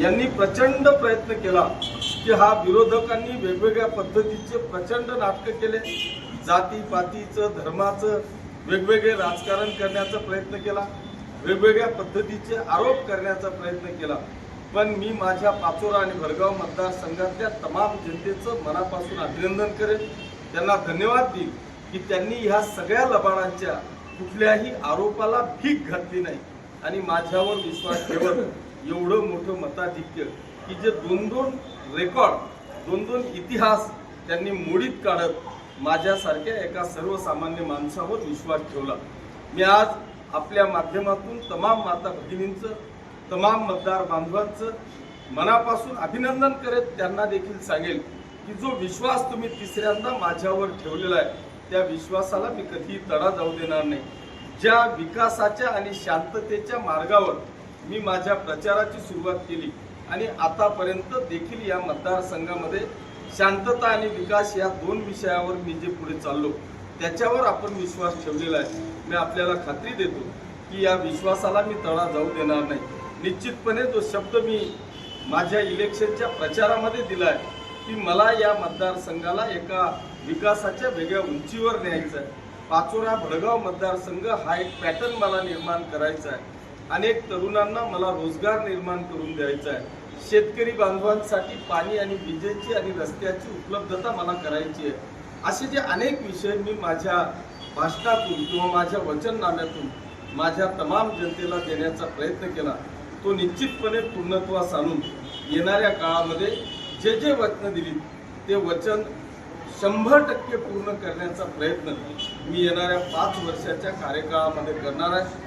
यांनी प्रचंड प्रयत्न केला की हा विरोधकांनी वेगवेगळ्या पद्धतीचे प्रचंड नाटकं केले. जाती पातीचं धर्माचं वेगवेगळे राजकारण करण्याचा प्रयत्न केला. वेगवेगळ्या पद्धतीचे आरोप करण्याचा प्रयत्न केला. पण मी माझ्या पाचोरा आणि भरगाव मतदारसंघातल्या तमाम जनतेचं मनापासून अभिनंदन करेन. त्यांना धन्यवाद देईन की त्यांनी ह्या सगळ्या लबाडांच्या कुठल्याही आरोपाला भीक घातली नाही. आणि माझ्यावर विश्वास ठेवत एवढं मोठं मताधिक्य की जे दोन दोन रेकॉर्ड दोन दोन इतिहास त्यांनी मोडीत काढत माझ्यासारख्या एका सर्वसामान्य माणसावर विश्वास ठेवला. मी आज आपल्या माध्यमातून तमाम माता भगिनींचं तमाम मतदार बांधवांचं मनापासून अभिनंदन करत त्यांना देखील सांगेल की जो विश्वास तुम्ही तिसऱ्यांदा माझ्यावर ठेवलेला आहे त्या विश्वासाला मी कधीही तडा जाऊ देणार नाही. ज्या विकासाच्या आणि शांततेच्या मार्गावर मी माझ्या प्रचाराची सुरुवात केली आणि आतापर्यंत देखील या मतदारसंघामध्ये शांतता आणि विकास या दोन विषयावर मी जे पुढे चाललो त्याच्यावर आपण विश्वास ठेवलेला आहे. मी आपल्याला खात्री देतो की या विश्वासाला मी तळा जाऊ देणार नाही. निश्चितपणे जो शब्द मी माझ्या इलेक्शनच्या प्रचारामध्ये दिला आहे की मला या मतदारसंघाला एका विकासाच्या वेगळ्या उंचीवर न्यायचं आहे. पाचोरा भडगाव मतदारसंघ हा एक पॅटर्न मला निर्माण करायचा आहे. अनेक तरुणांना मला रोजगार निर्माण करून द्यायचा आहे. शेतकरी बांधवांसाठी पाणी आणि विजेची आणि रस्त्याची उपलब्धता मला करायची आहे. असे जे अनेक विषय मी माझ्या भाषणातून किंवा माझ्या वचननाम्यातून माझ्या तमाम जनतेला देण्याचा प्रयत्न केला तो निश्चितपणे पूर्णत्वास आणून येणाऱ्या काळामध्ये जे जे वचनं दिली ते वचन शंभर टक्के पूर्ण करण्याचा प्रयत्न मी येणाऱ्या पाच वर्षाच्या कार्यकाळामध्ये करणार आहे.